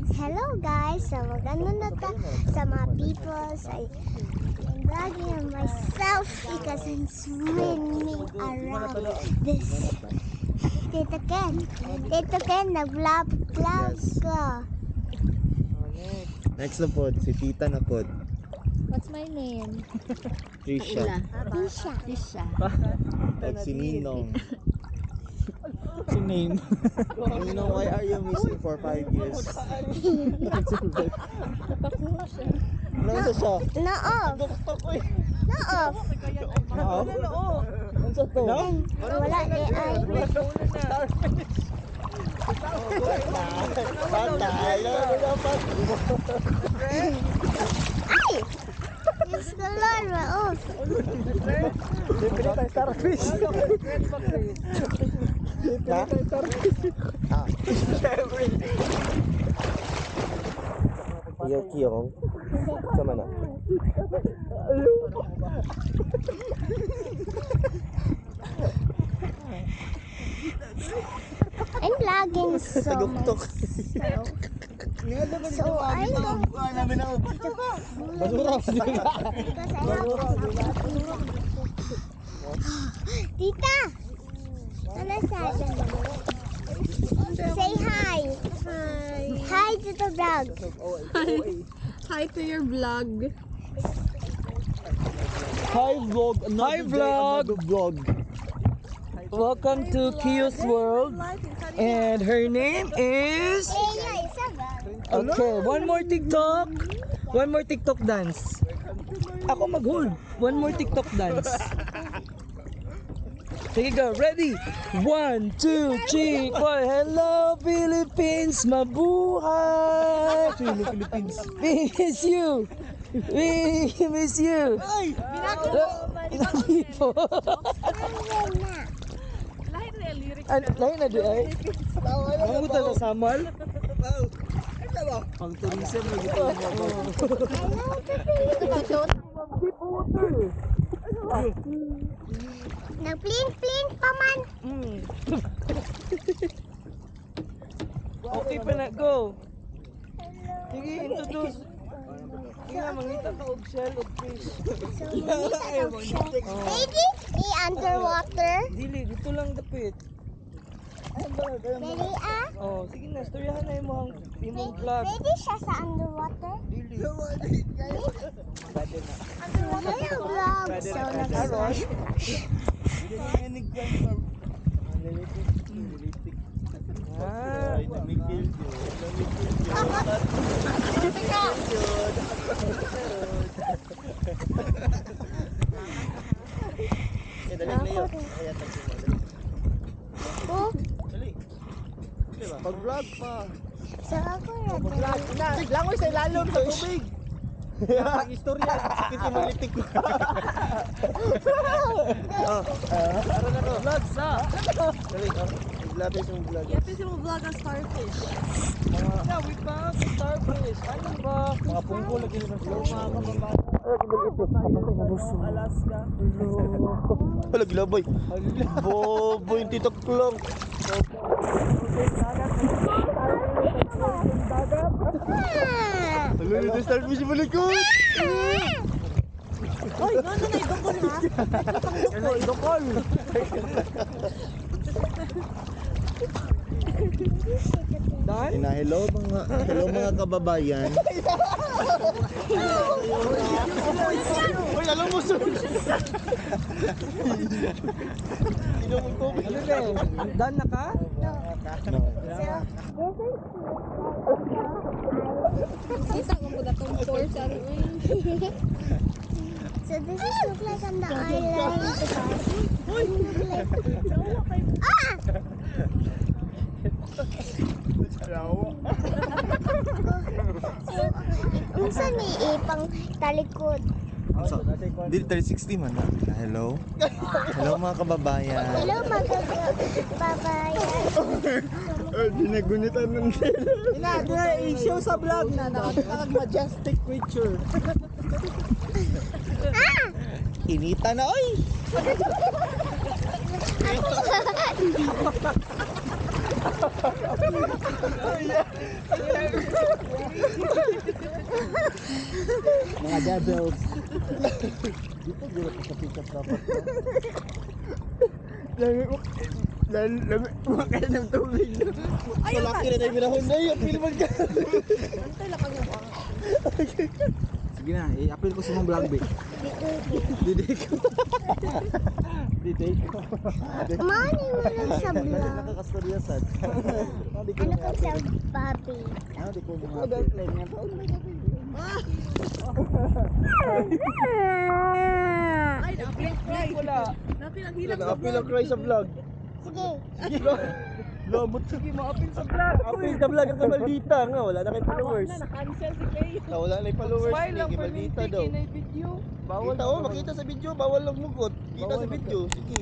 guys. Hello guys! So maganda na ta sa mga people. So, I'm vlogging myself because I'm swimming around this. Tito Ken. Tito Ken, nag-vlog vlog ko. Next na pod, si Tita na pod. What's my name? Trisha. Tisha. Tisha. At si Ninong. Si name. Ninong, why are you missing for 5 years? Ano sa siya? Na-off. Na-off. Oo. Ano sa to? No? Wala AI. Ano dapat? Ay! Yes, the Lord, ma-off. Libre tayo starfish. Ha? Ah. Iyo kiyong. Sama na. I'm vlogging so myself. So, I know. Basura. Because I have Tita! Ano sabi mo? Say hi. Hi. Hi to the vlog. Hi to your vlog. Hi vlog. Hi vlog. vlog. Welcome to Kiyo's World. And her name is... Okay, one more TikTok. One more TikTok dance. Ako mag-hold. One more TikTok dance. Sige go, ready? One, two, three, four. Hello, Philippines! Mabuhay! Philippines. We miss you! We miss you! Ay! Hindi po. Ano na? Ano, lain na di ay? Ang gusto sa samal? Pang tourism mo dito. Nag-plink-plink pa man. Mm. okay pa na, go. Sige, introduce. Nga, mangita ka og shell og fish. So, Baby, i-underwater. Dili, dito lang dapit. Dali ah. Oh, sige na, storyahan na mga imong vlog. Pwede siya sa underwater. Dili. Underwater yung vlog. So, nag-slash. Ah, Oh, Pag-vlog pa. so ako na. langoy sa ilalom sa tubig. Istorya. Sakit yung malitik ko. Oh, Para na to. Vlog sa. dali. oh. Vlog yung vlog. Pwede mo vlog ang starfish. Yeah, we found the starfish. Ano ba? Mga pungko lagi na vlog. Alaska. Wala gilaboy. Bobo yung titok lang. Wala yung starfish mo likod. Oy, no, no, no, idokol ha. Ano, idokol. Dan? Hello mga hello mga kababayan. Uy, alam mo sir. Ano ba? Dan na ka? Isa ko mo datong tour sa ano. So this is look like on the island. Ah! So, unsa ni ipang talikod? So, dito 360 man na. Hello. Hello mga kababayan. Hello mga babayan. Eh, dinagunitan ng Ina, ina, i-show sa vlog na nakakag majestic creature. Ah! Inita na oy. Mga devils. Dito gila ka sa pick-up dapat. Lami mo. Lami ng tubig. Malaki na tayo minahon na yun. Filman ka. Antay lang kami mo. Sige na, i-appeal ko sa mong vlog, babe. Didi ko. Didi ko. Morning mo lang sa vlog. nakakastorya sad. Hindi ko Ano ko sa Bobby? Hindi ko Ako na dahil plan niya. Ay, na-appeal cry. Wala. Napinaghilang sa Apil ang cry sa vlog. Sige. Lomot sa Sige, ma-appeal sa vlog. Apil sa vlog ang maldita nga. Wala na kay followers. na, na-cancel si Kay. Ah, Wala na yung followers. Smile lang Hindi pa maldita daw. na video. Bawal oh, makita sa video, bawal lang mugot. Kita sa video. Sige.